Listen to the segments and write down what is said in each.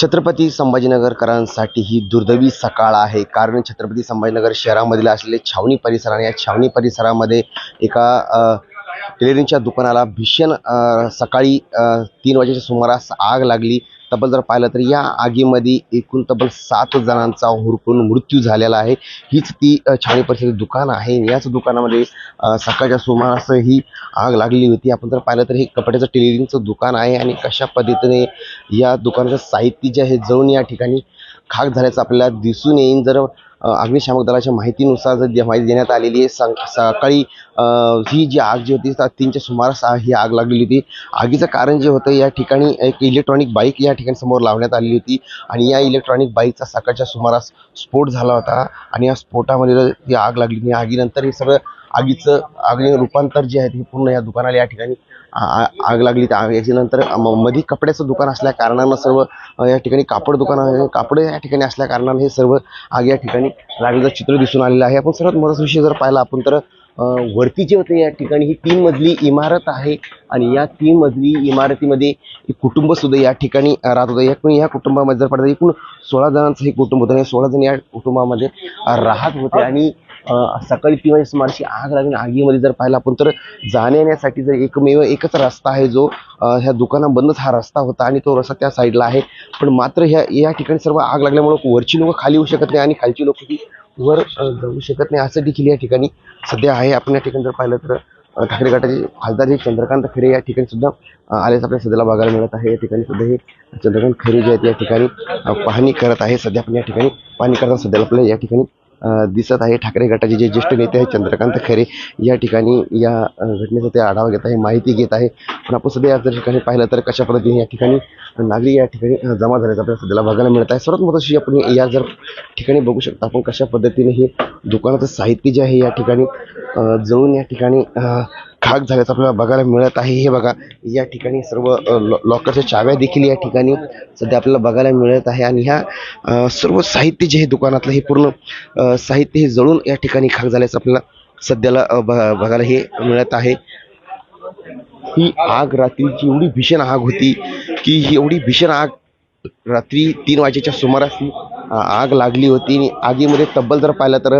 छत्रपती संभाजीनगरकरांसाठी ही दुर्दैवी सकाळ आहे. कारण छत्रपती संभाजीनगर शहरामधील असलेले छावणी परिसर आणि या छावणी परिसरामध्ये एका टेलरिंगच्या दुकानाला भीषण सकाळी तीन वाजेच्या सुमारास आग लागली. तब्बल जर पाहिलं तर या आगीमध्ये एकूण तब्बल सात जणांचा हुरकून मृत्यू झालेला आहे. हीच ती छाणी छावणी दुकान आहे. याच दुकानामध्ये सकाळच्या सुमारास ही आग लागली होती. आपण जर पाहिलं तर हे कपड्याचं टेलरिंगचं दुकान आहे आणि कशा पद्धतीने या दुकानाचं साहित्य जे आहे जळून या ठिकाणी खाक झाल्याचं आपल्याला दिसून येईन. जर अग्निशामक दलाच्या माहितीनुसार जर दे- माहिती देण्यात आलेली आहे सं सकाळी ही जी आग जी होती तीनच्या सुमारास ही आग लागलेली होती. आगीचं कारण जे होतं या ठिकाणी एक इलेक्ट्रॉनिक बाईक या ठिकाणी समोर लावण्यात आलेली होती. आणि या इलेक्ट्रॉनिक बाईकचा सकाळच्या सुमारास स्फोट झाला होता. आणि या स्फोटामध्ये ती आग लागली आणि आगीनंतर हे सगळं आगीचं आगीने रूपांतर जे आहे ते पूर्ण या दुकानाला या ठिकाणी आग लागली त्या आग- याच्यानंतर म- मध्ये कपड्याचं दुकान असल्या कारणानं सर्व या ठिकाणी कापड दुकान कापडं कापड या ठिकाणी असल्या कारणानं हे सर्व आग या ठिकाणी लागलेलं चित्र दिसून आलेलं आहे. आपण सर्वात महत्त्वाचा विषय जर पाहिला आपण तर वरती जे होते या ठिकाणी ही तीन मजली इमारत आहे आणि या तीन मजली इमारतीमध्ये कुटुंब सुद्धा या ठिकाणी राहत होतं. एकूण या कुटुंबामध्ये जर पाहिलं एकूण सोळा जणांचं हे कुटुंब होतं आणि सोळा जण या कुटुंबामध्ये राहत होते. आणि सकाळी तीन वाजे सुमारशी आग लागली. आगीमध्ये जर पाहिलं आपण तर जाण्या येण्यासाठी जर एकमेव एकच रस्ता आहे जो ह्या ह्या दुकानाबंदच हा रस्ता होता आणि तो रस्ता त्या साईडला आहे. पण मात्र ह्या या ठिकाणी सर्व आग लागल्यामुळं वरची लोक खाली येऊ शकत नाही आणि खालची लोक ही वर जाऊ शकत नाही. असं देखील या ठिकाणी सध्या आहे. आपण या ठिकाणी जर पाहिलं तर ठाकरे गटाचे खासदार हे चंद्रकांत खरे या ठिकाणी सुद्धा अ, आपल्या सध्याला बघायला मिळत आहे. या ठिकाणी सुद्धा हे चंद्रकांत खरे जे आहेत या ठिकाणी पाहणी करत आहे. सध्या आपण या ठिकाणी पाहणी करताना सध्याला आपल्याला या ठिकाणी दिसत आहे. ठाकरे गटाचे जे ज्येष्ठ नेते आहेत चंद्रकांत खैरे या ठिकाणी या घटनेचा ते आढावा घेत आहे माहिती घेत आहे. पण आपण सध्या या जर ठिकाणी पाहिलं तर कशा पद्धतीने या ठिकाणी नागरिक या ठिकाणी जमा झाल्याचं आपल्याला सध्याला बघायला मिळत आहे. सर्वात महत्त्वाची आपण या जर ठिकाणी बघू शकता आपण कशा पद्धतीने हे दुकानाचं साहित्य जे आहे या ठिकाणी जळून या ठिकाणी खाक झाल्याचं आपल्याला बघायला मिळत आहे. हे बघा या ठिकाणी सर्व लॉ लॉकरच्या चाव्या देखील या ठिकाणी सध्या आपल्याला बघायला मिळत आहे. आणि ह्या सर्व साहित्य जे हे दुकानातलं हे पूर्ण साहित्य हे जळून या ठिकाणी खाक झाल्याचं आपल्याला सध्याला ब- बघायला हे मिळत आहे. ही आग रात्रीची एवढी भीषण आग होती की ही एवढी भीषण आग रात्री तीन वाजेच्या सुमारास आग लागली होती आणि आगीमध्ये तब्बल जर पाहिलं तर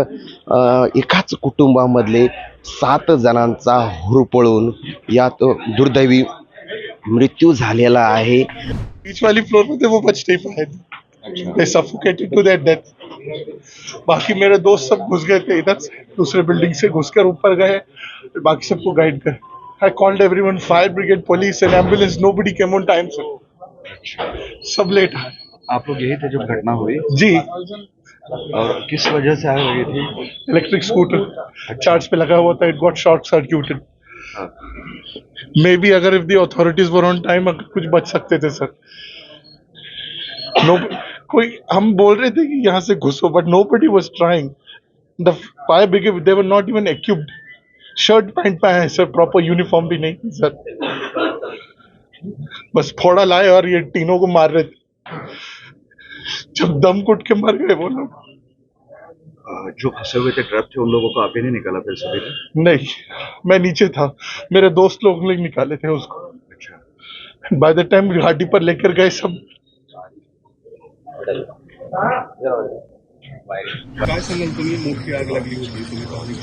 एकाच कुटुंबामधले सात जणांचा हुरपळून यात दुर्दैवी मृत्यू झालेला आहे. बीच वाली फ्लोर पे थे वो बच नहीं पाए थे they suffocated to their death बाकी मेरे दोस्त सब घुस गए थे इधर दूसरे बिल्डिंग से घुसकर ऊपर गए बाकी सबको गाइड कर। I called everyone fire brigade police and ambulance nobody came on time sir sub late आए आप लोग यही थे जब घटना हुई? जी। और किस वजह से आग लगी थी? इलेक्ट्रिक स्कूटर चार्ज पे लगा हुआ था it got short circuited maybe अगर if the authorities were on time अगर कुछ बच सकते थे सर नो कोई हम बोल रहे थे कि यहाँ से घुसो but nobody was trying the fire brigade they were not even equipped shirt pant पे है सर प्रॉपर यूनिफॉर्म भी नहीं सर बस फोड़ा लाए और ये तीनों को मार रहे थे। जब दम घुट के मर गए वो लोग। जो फंसे हुए थे ट्रैप थे उन लोगों को आप ही नहीं निकाला फिर सभी ने? नहीं मैं नीचे था। मेरे दोस्त लोग ने निकाले थे उसको। अच्छा। बाय द टाइम घाटी पर लेकर गए सब।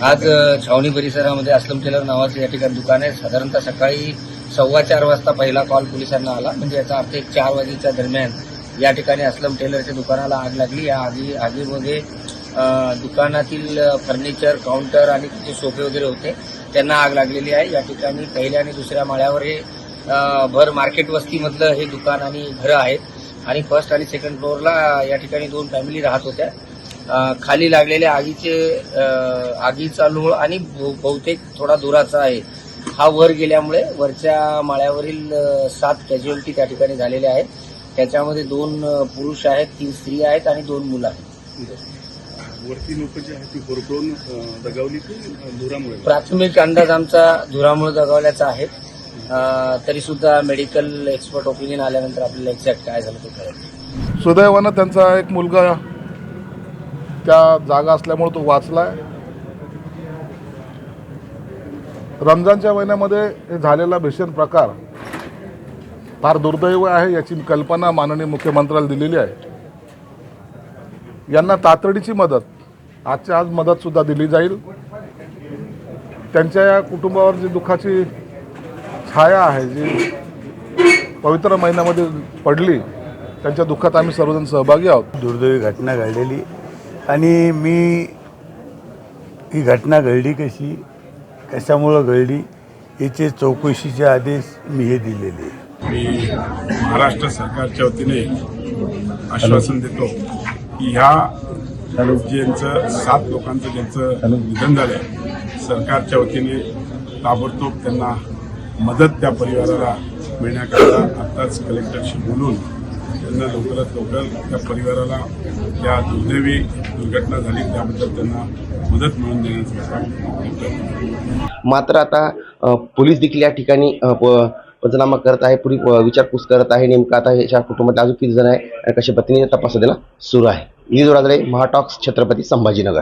आज अ, छावणी परिसरामध्ये असलम टेलर नावाचं या ठिकाणी दुकान आहे. साधारणतः सकाळी सव्वा चार वाजता पहिला कॉल पोलिसांना आला. म्हणजे याचा अर्थ एक चार वाजेच्या दरम्यान या ठिकाणी असलम टेलरच्या दुकानाला आग लागली. या आगी आगीमध्ये दुकानातील फर्निचर काउंटर आणि तिथे सोफे वगैरे होते. त्यांना आग लागलेली आहे. या ठिकाणी पहिल्या आणि दुसऱ्या माळ्यावर हे भर मार्केट वस्तीमधलं हे दुकान आणि घरं आहेत. आणि फर्स्ट आणि सेकंड फ्लोअरला या ठिकाणी दोन फॅमिली राहत होत्या. खाली लागलेल्या आगीचे आगीचा लोळ आणि बहुतेक थोडा दुराचा आहे. हा वर गेल्यामुळे वरच्या माळ्यावरील सात कॅज्युअलिटी त्या ठिकाणी झालेल्या आहेत. त्याच्यामध्ये दोन पुरुष आहेत तीन स्त्री आहेत आणि दोन मुलं आहेत. वरती लोक जी आहेत ती होरपळून दगावली की धुरामुळे? प्राथमिक अंदाज आमचा धुरामुळे दगावल्याचा आहे. तरी सुद्धा मेडिकल एक्सपर्ट ओपिनियन आल्यानंतर आपल्याला एक्झॅक्ट काय झालं ते कळेल. सुदैवानं त्यांचा एक मुलगा त्या जागा असल्यामुळे तो वाचलाय. रमजानच्या महिन्यामध्ये हे झालेला भीषण प्रकार फार दुर्दैव आहे याची कल्पना माननीय मुख्यमंत्र्याला दिलेली आहे. यांना तातडीची मदत आजच्या आज मदतसुद्धा दिली जाईल. त्यांच्या या कुटुंबावर जी दुःखाची छाया आहे जी पवित्र महिन्यामध्ये पडली त्यांच्या दुःखात आम्ही सर्वजण सहभागी आहोत. दुर्दैवी घटना घडलेली. आणि मी ही घटना घडली कशी? कशामुळं घडली याचे चौकशीचे आदेश मी हे दिलेले मी महाराष्ट्र सरकारच्या वतीने आश्वासन देतो की ह्या ज्यांचं सात लोकांचं ज्यांचं निधन झालंय सरकारच्या वतीने ताबडतोब त्यांना मदत त्या परिवाराला मिळण्याकरता आत्ताच कलेक्टरशी बोलून त्यांना लवकरात लवकर त्या परिवाराला त्या दुर्दैवी दुर्घटना झाली त्याबद्दल त्यांना मदत मिळवून देण्याचं काम मात्र आता पोलीस देखील या ठिकाणी पंचनामा करत आहे पुरी विचारपूस करत आहे. नेमकं आता ह्याच्या कुटुंबात अजून किती जण आहे आणि कशा पत्नीने तपास देणं सुरू आहे. लिज राजळे महाटॉक्स छत्रपती संभाजीनगर.